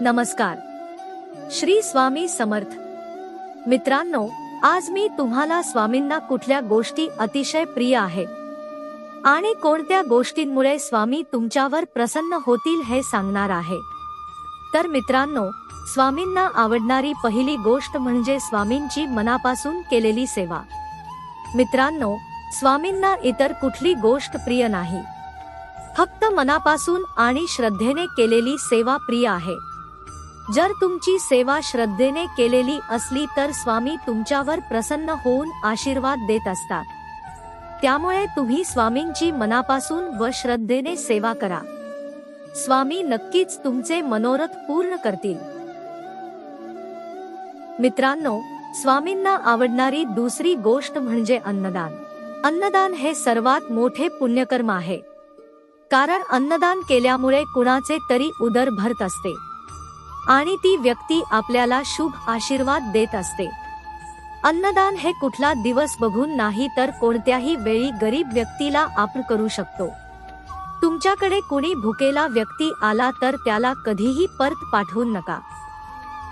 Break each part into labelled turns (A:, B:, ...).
A: नमस्कार. श्री स्वामी समर्थ. मित्रांनो आज मी तुम्हाला स्वामींना कुठल्या गोष्टी अतिशय प्रिय आहेत आणि कोणत्या गोष्टींमुळे स्वामी तुमच्यावर प्रसन्न होतील हे सांगणार आहे? तर मित्रांनो स्वामींना आवडणारी पहिली गोष्ट म्हणजे स्वामींची मनापासून केलेली सेवा. मित्रांनो स्वामींना इतर कुठली गोष्ट प्रिय नाही. फक्त मनापासून आणि श्रद्धेने केलेली सेवा प्रिय आहे. जर तुमची सेवा श्रद्धेने केलेली असली तर स्वामी तुमच्यावर प्रसन्न होऊन आशीर्वाद देत असतात. त्यामुळे तुम्ही स्वामींची मनापासून व श्रद्धेने सेवा करा. स्वामी नक्कीच तुमचे मनोरथ पूर्ण करतील. मित्रांनो स्वामींना आवडणारी दुसरी गोष्ट म्हणजे अन्नदान. अन्नदान हे सर्वात मोठे पुण्यकर्म आहे. कारण अन्नदान केल्यामुळे कुणाचे तरी उदर भरत असते. आणि ती व्यक्ती आपल्याला शुभ आशीर्वाद देत असते. अन्नदान हे कुठला दिवस बघून नाही तर कोणत्याही वेळी गरीब व्यक्तीला आपण करू शकतो. तुमच्याकडे कुणी भुकेला व्यक्ती आला तर त्याला कधीही परत पाठवू नका.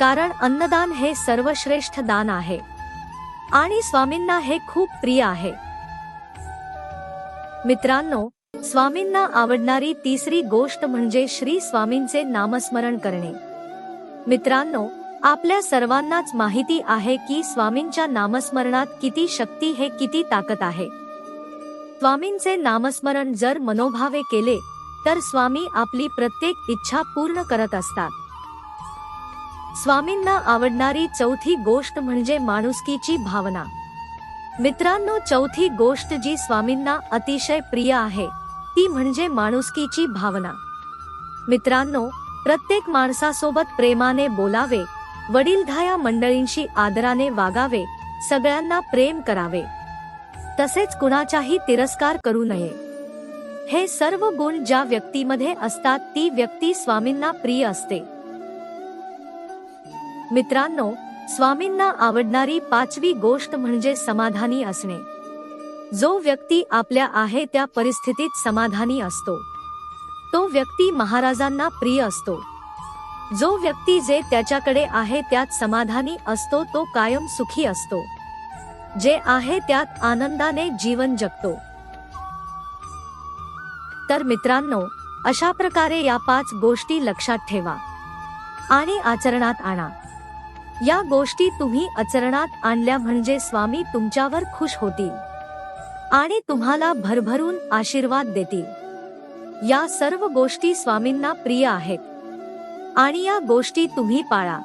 A: कारण अन्नदान हे सर्वश्रेष्ठ दान आहे. आणि स्वामींना हे खूप प्रिय आहे. मित्रांनो स्वामींना आवडणारी तिसरी गोष्ट म्हणजे श्री स्वामींचे नामस्मरण करणे. मित्रांनो आपल्या सर्वांनाच माहिती आहे की स्वामींच्या नामस्मरणात किती शक्ती हे किती ताकद आहे. स्वामींचे नामस्मरण जर मनोभावे केले तर स्वामी आपली प्रत्येक इच्छा पूर्ण करत असतात. स्वामींना आवडणारी चौथी गोष्ट म्हणजे माणुसकीची भावना. मित्रांनो चौथी गोष्ट जी स्वामींना अतिशय प्रिय आहे ती म्हणजे माणुसकीची भावना. मित्रांनो प्रत्येक माणसासोबत प्रेमाने बोलावे. वडीलधाया मंडळींशी आदराने वागावे. सगळ्यांना प्रेम करावे. तसेच कुणाचाही तिरस्कार करू नये. हे सर्व गुण ज्या व्यक्तीमध्ये असतात ती व्यक्ती स्वामींना प्रिय असते. मित्रांनो स्वामींना आवडणारी पाचवी गोष्ट म्हणजे समाधानी असणे. जो व्यक्ती आपल्या आहे त्या परिस्थितीत समाधानी असतो. तो व्यक्ती महाराजांना प्रिय असतो. जो व्यक्ती जे त्याच्याकडे आहे त्यात समाधानी असतो तो कायम सुखी असतो. जे आहे त्यात आनंदाने जीवन जगतो. तर मित्रांनो अशा प्रकारे या पाच गोष्टी लक्षात ठेवा. आणि आचरणात आणा. या गोष्टी तुम्ही आचरणात आणल्या म्हणजे स्वामी तुमच्यावर खुश होतील. आणि तुम्हाला भरभरून आशीर्वाद देतील. या सर्व गोष्टी स्वामींना प्रिय आहेत. आणि या गोष्टी तुम्ही पाळा.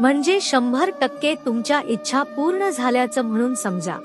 A: म्हणजे शंभर टक्के तुमच्या इच्छा पूर्ण झाल्याचं म्हणून समजा.